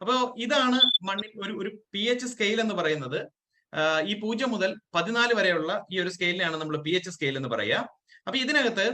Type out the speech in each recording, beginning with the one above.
അപ്പോ ഇതാണ് മണ്ണിൽ ഒരു ഒരു പി എച്ച് സ്കെയിൽ എന്ന് പറയുന്നത്. ഈ പൂജ്യം മുതൽ പതിനാല് വരെയുള്ള ഈ ഒരു സ്കെയിലിനെയാണ് നമ്മൾ പി എച്ച് സ്കെയിൽ എന്ന് പറയുക അപ്പൊ ഇതിനകത്ത്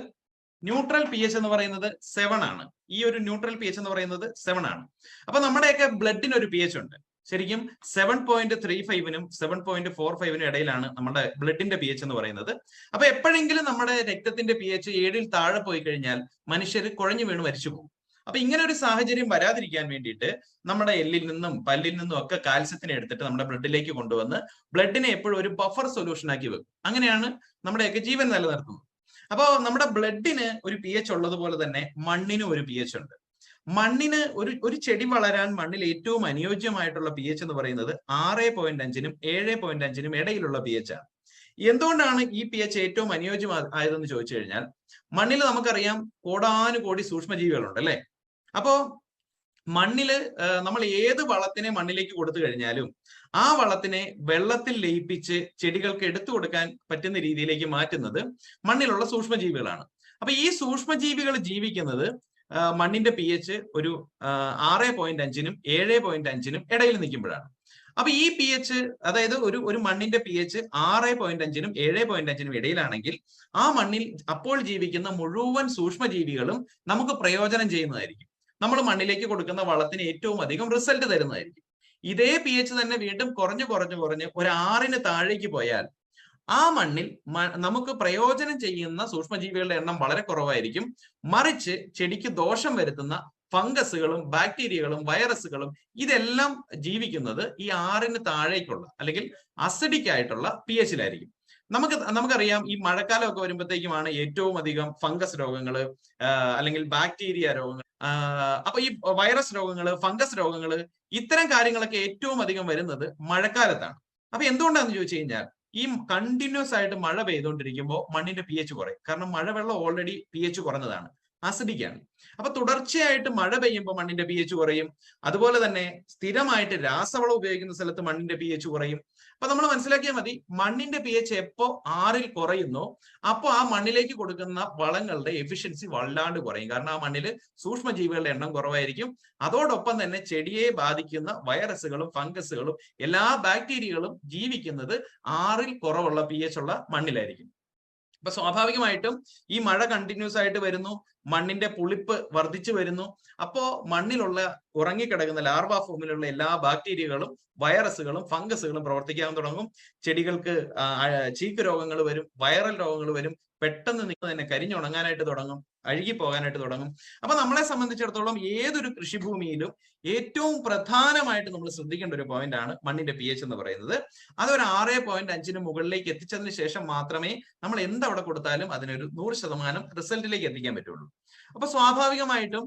ന്യൂട്രൽ പി എച്ച് എന്ന് പറയുന്നത് സെവൻ ആണ്. ഈ ഒരു ന്യൂട്രൽ പി എച്ച് എന്ന് പറയുന്നത് സെവൻ ആണ്. അപ്പൊ നമ്മുടെയൊക്കെ ബ്ലഡിന് ഒരു പി എച്ച് ഉണ്ട്. ശരിക്കും സെവൻ പോയിന്റ് ത്രീ ഫൈവിനും സെവൻ പോയിന്റ് ഫോർ ഫൈവിനും ഇടയിലാണ് നമ്മുടെ ബ്ലഡിന്റെ പി എച്ച് എന്ന് പറയുന്നത്. അപ്പൊ എപ്പോഴെങ്കിലും നമ്മുടെ രക്തത്തിന്റെ പി എച്ച് ഏഴിൽ താഴെ പോയി കഴിഞ്ഞാൽ മനുഷ്യർ കുഴഞ്ഞു വീണ് മരിച്ചു പോകും. അപ്പൊ ഇങ്ങനെ ഒരു സാഹചര്യം വരാതിരിക്കാൻ വേണ്ടിയിട്ട് നമ്മുടെ എല്ലിൽ നിന്നും പല്ലിൽ നിന്നും ഒക്കെ കാൽസ്യത്തിനെ എടുത്തിട്ട് നമ്മുടെ ബ്ലഡിലേക്ക് കൊണ്ടുവന്ന് ബ്ലഡിനെ എപ്പോഴും ഒരു ബഫർ സൊല്യൂഷൻ ആക്കി വെക്കും. അങ്ങനെയാണ് നമ്മുടെയൊക്കെ ജീവൻ നിലനിർത്തുന്നത്. അപ്പോൾ നമ്മുടെ ബ്ലഡിന് ഒരു പി എച്ച് ഉള്ളതുപോലെ തന്നെ മണ്ണിനും ഒരു പി എച്ച് ഉണ്ട്. മണ്ണിന് ഒരു ഒരു ചെടി വളരാൻ മണ്ണിൽ ഏറ്റവും അനുയോജ്യമായിട്ടുള്ള പി എച്ച് എന്ന് പറയുന്നത് ആറ് പോയിന്റ് അഞ്ചിനും ഏഴ് പോയിന്റ് അഞ്ചിനും ഇടയിലുള്ള പി എച്ച് ആണ്. എന്തുകൊണ്ടാണ് ഈ പി എച്ച് ഏറ്റവും അനുയോജ്യം ആയതെന്ന് ചോദിച്ചു കഴിഞ്ഞാൽ മണ്ണിൽ നമുക്കറിയാം കോടാനുകോടി സൂക്ഷ്മജീവികളുണ്ട് അല്ലെ? അപ്പോ മണ്ണിൽ നമ്മൾ ഏത് വളത്തിനെ മണ്ണിലേക്ക് കൊടുത്തു കഴിഞ്ഞാലും ആ വളത്തിനെ വെള്ളത്തിൽ ലയിപ്പിച്ച് ചെടികൾക്ക് എടുത്തു കൊടുക്കാൻ പറ്റുന്ന രീതിയിലേക്ക് മാറ്റുന്നത് മണ്ണിലുള്ള സൂക്ഷ്മജീവികളാണ്. അപ്പൊ ഈ സൂക്ഷ്മജീവികൾ ജീവിക്കുന്നത് മണ്ണിന്റെ പി എച്ച് ഒരു ആറ് പോയിന്റ് അഞ്ചിനും ഏഴ് പോയിന്റ് അഞ്ചിനും ഇടയിൽ നിൽക്കുമ്പോഴാണ്. അപ്പൊ ഈ പി എച്ച് അതായത് ഒരു ഒരു മണ്ണിന്റെ പി എച്ച് ആറ് പോയിന്റ് അഞ്ചിനും ഏഴ് പോയിന്റ് അഞ്ചിനും ഇടയിലാണെങ്കിൽ ആ മണ്ണിൽ അപ്പോൾ ജീവിക്കുന്ന മുഴുവൻ സൂക്ഷ്മജീവികളും നമുക്ക് പ്രയോജനം ചെയ്യുന്നതായിരിക്കും. നമ്മൾ മണ്ണിലേക്ക് കൊടുക്കുന്ന വളത്തിന് ഏറ്റവും അധികം റിസൾട്ട് തരുന്നതായിരിക്കും. ഇതേ പി എച്ച് തന്നെ വീണ്ടും കുറഞ്ഞു കുറഞ്ഞു കുറഞ്ഞ് ഒരു ആറിന് താഴേക്ക് പോയാൽ ആ മണ്ണിൽ നമുക്ക് പ്രയോജനം ചെയ്യുന്ന സൂക്ഷ്മജീവികളുടെ എണ്ണം വളരെ കുറവായിരിക്കും. മറിച്ച് ചെടിക്ക് ദോഷം വരുത്തുന്ന ഫംഗസുകളും ബാക്ടീരിയകളും വൈറസുകളും ഇതെല്ലാം ജീവിക്കുന്നത് ഈ ആറിന് താഴേക്കുള്ള അല്ലെങ്കിൽ അസിഡിക് ആയിട്ടുള്ള പി എച്ചിലായിരിക്കും നമുക്ക് നമുക്കറിയാം ഈ മഴക്കാലമൊക്കെ വരുമ്പോഴത്തേക്കുമാണ് ഏറ്റവും അധികം ഫംഗസ് രോഗങ്ങൾ അല്ലെങ്കിൽ ബാക്ടീരിയ രോഗങ്ങൾ അപ്പൊ ഈ വൈറസ് രോഗങ്ങൾ ഫംഗസ് രോഗങ്ങൾ ഇത്തരം കാര്യങ്ങളൊക്കെ ഏറ്റവും അധികം വരുന്നത് മഴക്കാലത്താണ്. അപ്പൊ എന്തുകൊണ്ടാന്ന് ചോദിച്ചു കഴിഞ്ഞാൽ ഈ കണ്ടിന്യൂസ് ആയിട്ട് മഴ പെയ്തുകൊണ്ടിരിക്കുമ്പോൾ മണ്ണിന്റെ പി എച്ച് കുറയും. കാരണം മഴവെള്ളം ഓൾറെഡി പി എച്ച് കുറഞ്ഞതാണ്. അസിഡിക്കാണ് അപ്പൊ തുടർച്ചയായിട്ട് മഴ പെയ്യുമ്പോൾ മണ്ണിന്റെ പി എച്ച് കുറയും. അതുപോലെ തന്നെ സ്ഥിരമായിട്ട് രാസവളം ഉപയോഗിക്കുന്ന സ്ഥലത്ത് മണ്ണിന്റെ പി എച്ച് കുറയും. അപ്പൊ നമ്മൾ മനസ്സിലാക്കിയാൽ മതി മണ്ണിന്റെ പി എച്ച് എപ്പോ ആറിൽ കുറയുന്നോ അപ്പോൾ ആ മണ്ണിലേക്ക് കൊടുക്കുന്ന വളങ്ങളുടെ എഫിഷ്യൻസി വല്ലാണ്ട് കുറയും. കാരണം ആ മണ്ണിൽ സൂക്ഷ്മജീവികളുടെ എണ്ണം കുറവായിരിക്കും. അതോടൊപ്പം തന്നെ ചെടിയെ ബാധിക്കുന്ന വൈറസുകളും ഫംഗസുകളും എല്ലാ ബാക്ടീരിയകളും ജീവിക്കുന്നത് ആറിൽ കുറവുള്ള പി എച്ച് ഉള്ള മണ്ണിലായിരിക്കും. അപ്പൊ സ്വാഭാവികമായിട്ടും ഈ മഴ കണ്ടിന്യൂസ് ആയിട്ട് വരുന്നു. മണ്ണിന്റെ പുളിപ്പ് വർദ്ധിച്ചു വരുന്നു. അപ്പോ മണ്ണിലുള്ള ഉറങ്ങിക്കിടക്കുന്ന ലാർവ ഫോമിലുള്ള എല്ലാ ബാക്ടീരിയകളും വൈറസുകളും ഫംഗസുകളും പ്രവർത്തിക്കാൻ തുടങ്ങും. ചെടികൾക്ക് ചീക്ക് രോഗങ്ങൾ വരും വൈറൽ രോഗങ്ങൾ വരും. പെട്ടെന്ന് നിങ്ങൾ തന്നെ കരിഞ്ഞുണങ്ങാനായിട്ട് തുടങ്ങും അഴുകി പോകാനായിട്ട് തുടങ്ങും. അപ്പൊ നമ്മളെ സംബന്ധിച്ചിടത്തോളം ഏതൊരു കൃഷിഭൂമിയിലും ഏറ്റവും പ്രധാനമായിട്ട് നമ്മൾ ശ്രദ്ധിക്കേണ്ട ഒരു പോയിന്റ് ആണ് മണ്ണിന്റെ പി എച്ച് എന്ന് പറയുന്നത്. അത് ഒരു ആറ് പോയിന്റ് അഞ്ചിന് മുകളിലേക്ക് എത്തിച്ചതിന് ശേഷം മാത്രമേ നമ്മൾ എന്തവിടെ കൊടുത്താലും അതിനൊരു നൂറ് ശതമാനം റിസൾട്ടിലേക്ക് എത്തിക്കാൻ പറ്റുള്ളൂ. അപ്പൊ സ്വാഭാവികമായിട്ടും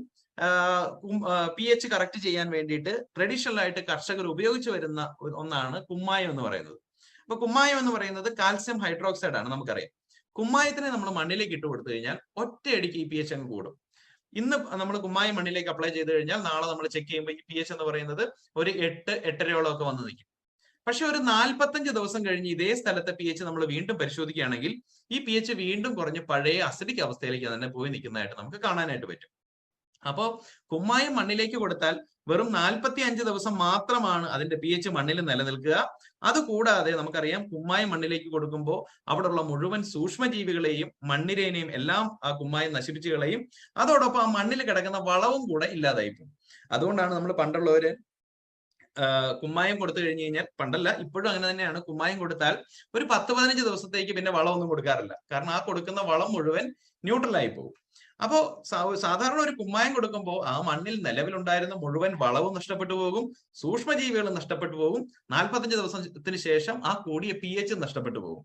പി എച്ച് കറക്റ്റ് ചെയ്യാൻ വേണ്ടിയിട്ട് ട്രഡീഷണൽ ആയിട്ട് കർഷകർ ഉപയോഗിച്ചു വരുന്ന ഒന്നാണ് കുമ്മായം എന്ന് പറയുന്നത്. അപ്പൊ കുമ്മായം എന്ന് പറയുന്നത് കാൽസ്യം ഹൈഡ്രോക്സൈഡ് ആണ് നമുക്കറിയാം. കുമ്മായത്തിനെ നമ്മൾ മണ്ണിലേക്ക് ഇട്ട് കൊടുത്തു കഴിഞ്ഞാൽ ഒറ്റയടിക്ക് ഈ പി എച്ച് അങ്ങ് കൂടും. ഇന്ന് നമ്മൾ കുമ്മായം മണ്ണിലേക്ക് അപ്ലൈ ചെയ്ത് കഴിഞ്ഞാൽ നാളെ നമ്മൾ ചെക്ക് ചെയ്യുമ്പോൾ ഈ പി എച്ച് എന്ന് പറയുന്നത് ഒരു എട്ട് എട്ടരയോളം ഒക്കെ വന്ന് നിൽക്കും. പക്ഷെ ഒരു നാൽപ്പത്തഞ്ച് ദിവസം കഴിഞ്ഞ് ഇതേ സ്ഥലത്തെ പി എച്ച് നമ്മൾ വീണ്ടും പരിശോധിക്കുകയാണെങ്കിൽ ഈ പി എച്ച് വീണ്ടും കുറഞ്ഞ് പഴയ അസിഡിക് അവസ്ഥയിലേക്ക് തന്നെ പോയി നിൽക്കുന്നതായിട്ട് നമുക്ക് കാണാനായിട്ട് പറ്റും. അപ്പോ കുമ്മായം മണ്ണിലേക്ക് കൊടുത്താൽ വെറും നാൽപ്പത്തി അഞ്ച് ദിവസം മാത്രമാണ് അതിന്റെ പി എച്ച് മണ്ണിൽ നിലനിൽക്കുക. അതുകൂടാതെ നമുക്കറിയാം കുമ്മായം മണ്ണിലേക്ക് കൊടുക്കുമ്പോൾ അവിടെയുള്ള മുഴുവൻ സൂക്ഷ്മജീവികളെയും മണ്ണിരേനെയും എല്ലാം ആ കുമ്മായം നശിപ്പിച്ചു കളയും. അതോടൊപ്പം ആ മണ്ണിൽ കിടക്കുന്ന വളവും കൂടെ ഇല്ലാതായി പോകും. അതുകൊണ്ടാണ് നമ്മൾ പണ്ടുള്ളവര് കുമ്മായം കൊടുത്തു കഴിഞ്ഞു കഴിഞ്ഞാൽ പണ്ടല്ല ഇപ്പോഴും അങ്ങനെ തന്നെയാണ്. കുമ്മായം കൊടുത്താൽ ഒരു പത്ത് പതിനഞ്ച് ദിവസത്തേക്ക് പിന്നെ വളമൊന്നും കൊടുക്കാറില്ല. കാരണം ആ കൊടുക്കുന്ന വളം മുഴുവൻ ന്യൂട്രലായി പോകും. അപ്പോ സാധാരണ ഒരു കുമ്മായം കൊടുക്കുമ്പോൾ ആ മണ്ണിൽ നിലവിലുണ്ടായിരുന്ന മുഴുവൻ വളവും നഷ്ടപ്പെട്ടു പോകും സൂക്ഷ്മജീവികളും നഷ്ടപ്പെട്ടു പോകും. നാൽപ്പത്തഞ്ച് ദിവസത്തിന് ശേഷം ആ കൂടിയ പി എച്ച് നഷ്ടപ്പെട്ടു പോകും.